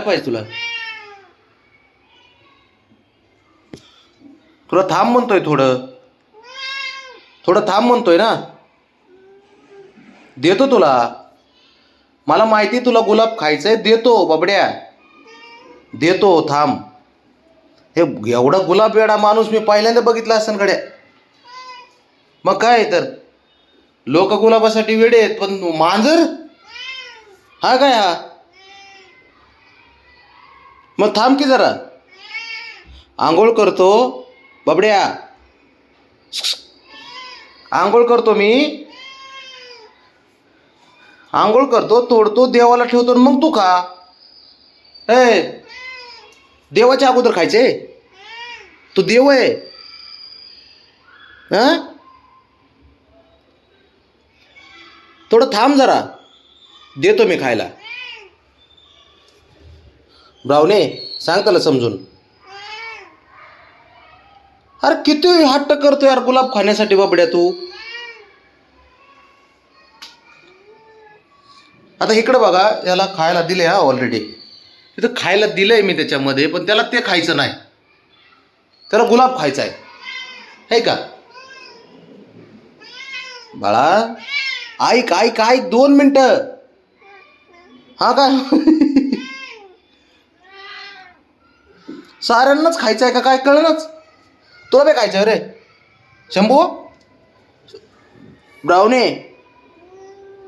काय पाहिजे तुला? तुला थांब म्हणतोय थोडं. थोडं थांब म्हणतोय ना. देतो तुला. मला माहिती तुला गुलाब खायचंय देतो बाबड्या. देतो थांब. हे एवढा गुलाब वेडा माणूस मी पहिल्यांदा बघितला असेल गड्या. मग काय तर? लोक गुलाबासाठी वेडे आहेत पण मांजर? हा काय हा? मग थांब की जरा. आंघोळ करतो. बबड्या. आंघोळ करतो मी. आंघोळ करतो तोडतो देवाला ठेवतो मग तू खा. ए देवाच्या अगोदर खायचे? तू देव आहे. हां थोडं थांब जरा. देतो मी खायला. ब्रावणे सांग त्याला समजून. अरे किती हट्ट करतो यार गुलाब खाण्यासाठी बाबड्या तू. आता इकडं बघा याला खायला दिले हा ऑलरेडी तिथं खायला दिलंय मी त्याच्यामध्ये पण त्याला ते खायचं नाही. त्याला गुलाब खायचा आहे. है का? बाळा ऐक ऐक ऐक दोन मिनटं. हा काय साऱ्यांनाच खायचं आहे का काय कळणच? तुला बे खायचं आहे रे. शंभू? ब्रावणे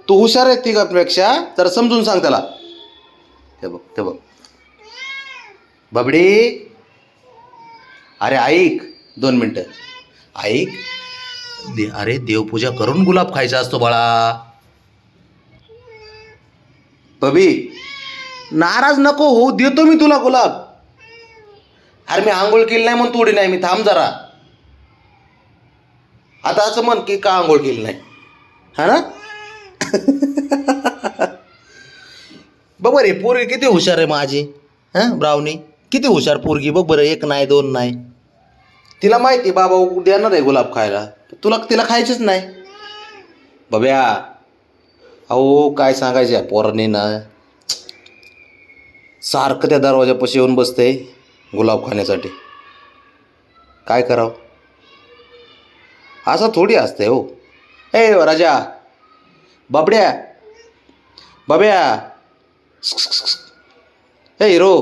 तू हुशार आहे तिघापेक्षा तर समजून सांग त्याला. ते बघ ते बघ. बबडी. अरे ऐक दोन मिनटं. ऐक. दे अरे देवपूजा करून गुलाब खायचा असतो बाळा. बबी नाराज नको हो देतो मी तुला गुलाब. अरे मी आंघोळ केली नाही म्हणून थोडी नाही मी थांब जरा. आता असं म्हण की का आंघोळ केली नाही? हा ना? बघ बरे पोरगी किती हुशार आहे माझी. हां ब्रावणी? किती हुशार पोरगी बघ बरं एक नाही दोन नाही. तिला माहिती आहे बाबा देणार आहे गुलाब खायला. तुला तिला खायचीच नाही. बब्या अहो काय सांगायचं या पोरांनी ना? सारखं त्या दरवाजापाशी येऊन बसते गुलाब खाण्यासाठी. काय करावं? असं थोडी असते हो. ए राजा बाबड्या बाब्या. ए हिरो.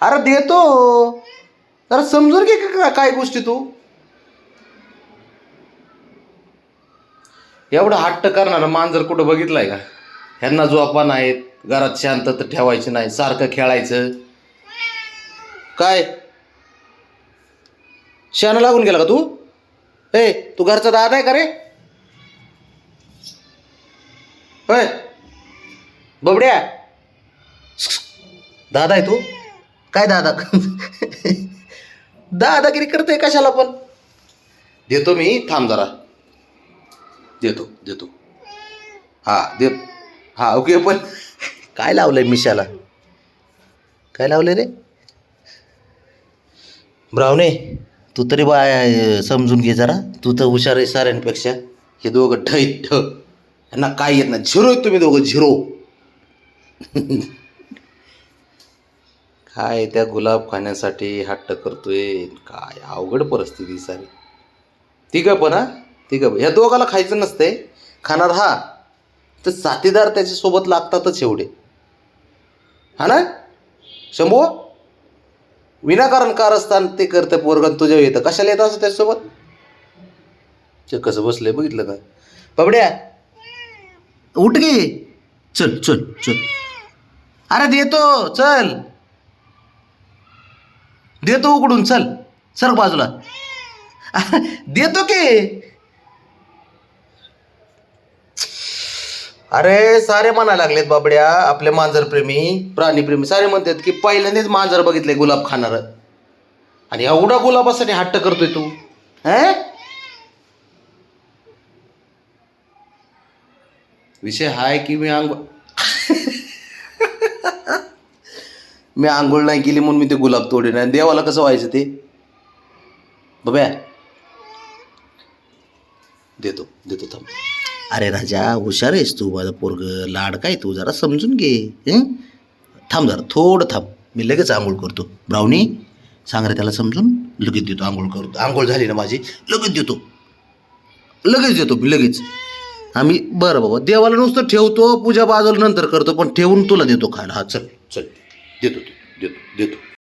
अरे देतो. अरे समजून घे का काय गोष्टी तू? एवढं हट्ट करणार मांजर कुठं बघितलंय का? ह्यांना जोपा नाहीत घरात शांतता ठेवायची नाही सारखं खेळायचं. काय? शाणा लागून गेला का तू? ए तू घरचा दादा आहे का रे? होय? बबड्या? दादा आहे तू? काय दादा? दादागिरी करतोय कशाला पण? देतो मी थांब जरा. देतो देतो. हा देतो हा ओके पण काय लावलंय मिशाला? काय लावलंय रे? ब्रावणे तू तरी बा समजून घे जरा. तू तर हुशार आहे साऱ्यांपेक्षा. हे दोघं ठ ठ यांना काय येत नाही. झिरो तुम्ही दोघं झिरो. काय त्या गुलाब खाण्यासाठी हट्ट करतोय? काय अवघड परिस्थिती सारी. तिघं पण हा? तिघं ह्या दोघाला खायचं नसतंय. खाणार हा? तर साथीदार त्याच्यासोबत लागतातच एवढे. हा ना? शंभू? विनाकारण कारस्थान ते करतं पोरगण तुझ्या येतं कशाला येतं असं त्याच्यासोबत? ते कसं बसलंय बघितलं का? बाबड्या उठ गे चल चल चल. अरे देतो चल. देतो उकडून चल. सर बाजूला. देतो की. अरे सारे म्हणायला लागलेत बाबड्या आपले मांजरप्रेमी प्राणीप्रेमी सारे म्हणतात की पहिल्यांदाच मांजर बघितले गुलाब खाणार. आणि एवढा गुलाबासाठी हट्ट करतोय तू हे? विषय हाय की मी आंघोळ मी आंघोळ नाही केली म्हणून मी ते गुलाब तोडे नाही. देवाला कसं व्हायचं ते? बब्या देतो देतो थांब. अरे राजा हुशार आहेस तू माझं पोरग लाड काय तू जरा समजून घे थांब जरा थोडं थांब मी लगेच आंघोळ करतो. ब्राऊनी सांग रे त्याला समजून लगेच देतो आंघोळ करतो. आंघोळ झाली ना माझी लगेच देतो. लगेच देतो मी लगेच. आम्ही बरं बाबा देवाला नुसतं ठेवतो पूजा बाजूला नंतर करतो पण ठेवून तुला देतो खायला. हा चल चल. देतो देतो देतो.